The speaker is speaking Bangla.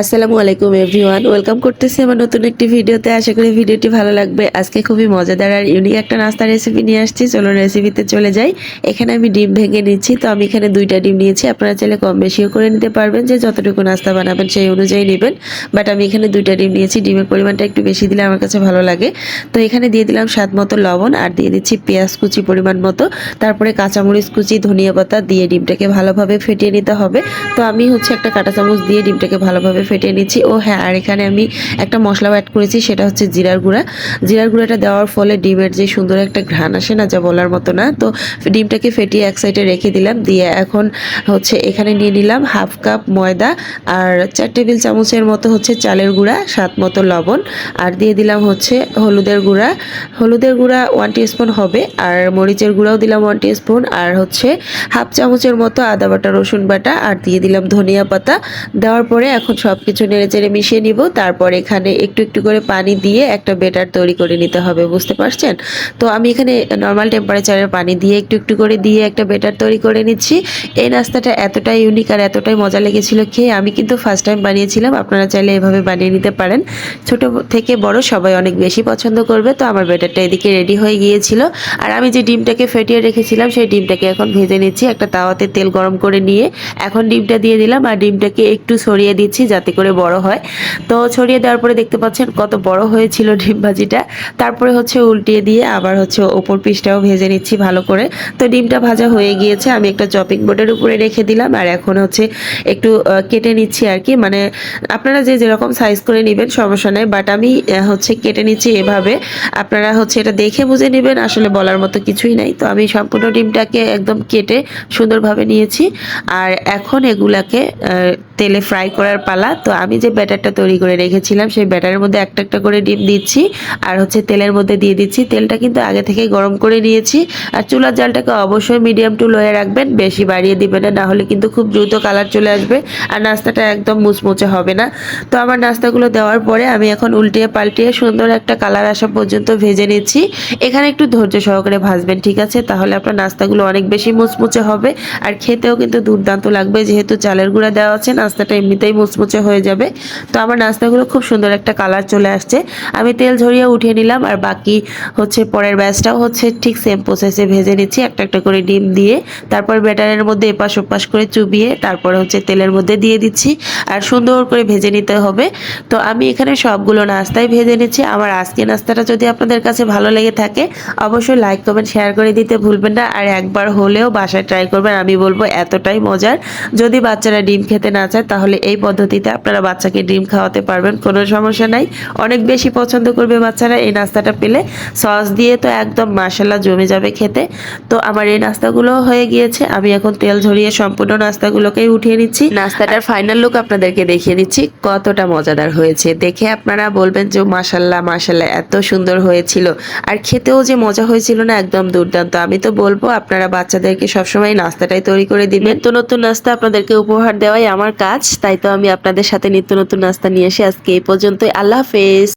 আসসালামু আলাইকুম এভরিওয়ান ওয়েলকাম করতেছি আমার নতুন একটি ভিডিওতে। আশা করি ভিডিওটি ভালো লাগবে। আজকে খুবই মজাদার আর ইউনিক একটা নাস্তা রেসিপি নিয়ে আসছি। চলো রেসিপিতে চলে যাই। এখানে আমি ডিম ভেঙে নিচ্ছি তো আমি এখানে দুইটা ডিম নিয়েছি। আপনারা চাইলে কম বেশিও করে নিতে পারবেন, যে যতটুকু নাস্তা বানাবেন সেই অনুযায়ী নেবেন। বাট আমি এখানে দুইটা ডিম নিয়েছি, ডিমের পরিমাণটা একটু বেশি দিলে আমার কাছে ভালো লাগে। তো এখানে দিয়ে দিলাম স্বাদ মতো লবণ আর দিয়ে দিচ্ছি পেঁয়াজ কুচি পরিমাণ মতো। তারপরে কাঁচামরিচ কুচি, ধনিয়া পাতা দিয়ে ডিমটাকে ভালোভাবে ফেটিয়ে নিতে হবে। তো আমি হচ্ছে একটা কাঁটা চামচ দিয়ে ডিমটাকে ভালোভাবে ফেটিয়ে নিচ্ছি। ও হ্যাঁ আর এখানে আমি একটা মশলাও অ্যাড করেছি, সেটা হচ্ছে জিরার গুঁড়া। জিরার গুঁড়াটা দেওয়ার ফলে ডিমের যে সুন্দর একটা ঘ্রাণ আসে না, যা বলার মতো না, তো ডিমটাকে ফেটিয়ে এক সাইডে রেখে দিলাম, দিয়ে এখন হচ্ছে এখানে নিয়ে নিলাম হাফ কাপ ময়দা আর চার টেবিল চামচের মতো হচ্ছে চালের গুঁড়া, স্বাদ মতো লবণ, আর দিয়ে দিলাম হচ্ছে হলুদের গুঁড়া। হলুদের গুঁড়া ওয়ান স্পুন হবে, আর মরিচের গুঁড়াও দিলাম ওয়ান স্পুন আর হচ্ছে হাফ চামচের মতো আদা বাটা, রসুন বাটা, আর দিয়ে দিলাম ধনিয়া পাতা। দেওয়ার পরে এখন সব কিছু নেড়ে চেড়ে মিশিয়ে নিব। তারপর এখানে একটু একটু করে পানি দিয়ে একটা বেটার তৈরি করে নিতে হবে, বুঝতে পারছেন? তো আমি এখানে নর্মাল টেম্পারেচারের পানি দিয়ে একটু একটু করে দিয়ে একটা বেটার তৈরি করে নিচ্ছি। এই নাস্তাটা এতটাই ইউনিক আর এতটাই মজা লেগেছিল খেয়ে আমি কিন্তু ফার্স্ট টাইম বানিয়েছিলাম। আপনারা চাইলে এভাবে বানিয়ে নিতে পারেন। ছোট থেকে বড় সবাই অনেক বেশি পছন্দ করবে। তো আমার বেটারটা এদিকে রেডি হয়ে গিয়েছিল। আর আমি যে ডিমটাকে ফেটিয়ে রেখেছিলাম, সেই ডিমটাকে এখন ভেজে নিচ্ছি। একটা তাওয়াতে তেল গরম করে নিয়ে এখন ডিমটা দিয়ে দিলাম। আর ডিমটাকে একটু সরিয়ে দিচ্ছি যাতে করে বড় হয়। তো ছড়িয়ে দেওয়ার পরে দেখতে পাচ্ছেন কত বড় হয়েছিল ডিম ভাজিটা। তারপরে হচ্ছে উল্টিয়ে দিয়ে আবার হচ্ছে ওপর পিসটাও ভেজে নিচ্ছি ভালো করে। তো ডিমটা ভাজা হয়ে গিয়েছে, আমি একটা চপিং বোর্ডের উপরে রেখে দিলাম। আর এখন হচ্ছে একটু কেটে নিচ্ছি আর কি। মানে আপনারা যে যেরকম সাইজ করে নেবেন সমস্যা নেই বাট আমি হচ্ছে কেটে নিচ্ছি এভাবে। আপনারা হচ্ছে এটা দেখে বুঝে নেবেন, আসলে বলার মতো কিছুই নাই। তো আমি সম্পূর্ণ ডিমটাকে একদম কেটে সুন্দরভাবে নিয়েছি। আর এখন এগুলাকে তেলে ফ্রাই করার পালা। তো আমি যে ব্যাটারটা তৈরি করে রেখেছিলাম, সেই ব্যাটারের মধ্যে একটা একটা করে ডিম দিচ্ছি, আর হচ্ছে তেলের মধ্যে দিয়ে দিচ্ছি। তেলটা কিন্তু আগে থেকে গরম করে নিয়েছি। আর চুলার জালটাকে অবশ্যই মিডিয়াম টু লোয়ে রাখবেন, বেশি বাড়িয়ে দিবেন না না হলে কিন্তু খুব দ্রুত কালার চলে আসবে, আর নাস্তাটা একদম মুচমুচে হবে না। তো আমার নাস্তাগুলো দেওয়ার পরে আমি এখন উল্টিয়ে পাল্টিয়ে সুন্দর একটা কালার আসা পর্যন্ত ভেজে নিচ্ছি। এখানে একটু ধৈর্য সহকারে ভাজবেন, ঠিক আছে? তাহলে আপনার নাস্তাগুলো অনেক বেশি মুচমুচে হবে, আর খেতেও কিন্তু দুর্দান্ত লাগবে, যেহেতু চালের গুঁড়া দেওয়া আছে নাস্তাটা এমনিতেই মুচমুচে হয়ে যাবে। তো আমার নাস্তাগুলো খুব সুন্দর একটা কালার চলে আসছে। আমি তেল ঝরিয়ে উঠিয়ে নিলাম আর বাকি হচ্ছে পরের ব্যাচটাও হচ্ছে ঠিক সেম প্রসেসে ভেজে নিচ্ছি। একটা একটা করে ডিম দিয়ে তারপর ব্যাটারের মধ্যে এপাশ ওপাশ করে চুবিয়ে তারপরে হচ্ছে তেলের মধ্যে দিয়ে দিচ্ছি আর সুন্দর করে ভেজে নিতে হবে। তো আমি এখানে সবগুলো নাস্তাই ভেজে নিচ্ছি। আমার আজকে নাস্তাটা যদি আপনাদের কাছে ভালো লেগে থাকে, অবশ্যই লাইক কমেন্ট শেয়ার করে দিতে ভুলবেন না। আর একবার হলেও বাসায় ট্রাই করবেন, আমি বলব এতটাই মজার। যদি বাচ্চারা ডিম খেতে না চায় তাহলে এই পদ্ধতিতে আপনারা বাচ্চাকে ডিম খাওয়াতে পারবেন, কোনো সমস্যা নাই। অনেক বেশি পছন্দ করবে বাচ্চারা এই নাস্তাটা পেলে। সস দিয়ে তো একদম মাসাল্লা জমে যাবে খেতে। তো আমার এই নাস্তাগুলো হয়ে গিয়েছে, আমি এখন তেল ঝরিয়ে সম্পূর্ণ নাস্তাগুলোকেই উঠিয়ে নিচ্ছি। নাস্তাটার ফাইনাল লুক আপনাদেরকে দেখিয়ে দিচ্ছি, কতটা মজাদার হয়েছে। দেখে আপনারা বলবেন যে মাসাল্লাহ মাসাল্লাহ এত সুন্দর হয়েছিল। আর খেতেও যে মজা হয়েছিল না, একদম দুর্দান্ত। আমি তো বলব, আপনারা বাচ্চাদেরকে সবসময় নাস্তাটাই তৈরি করে দিবেন। নিত্য নতুন নাস্তা আপনাদেরকে উপহার দেওয়াই আমার কাজ, তাই তো আমি আপনাদের সাথে নিত্য নতুন নাস্তা নিয়ে এসে আজকে এই পর্যন্তই। আল্লাহ হাফেজ।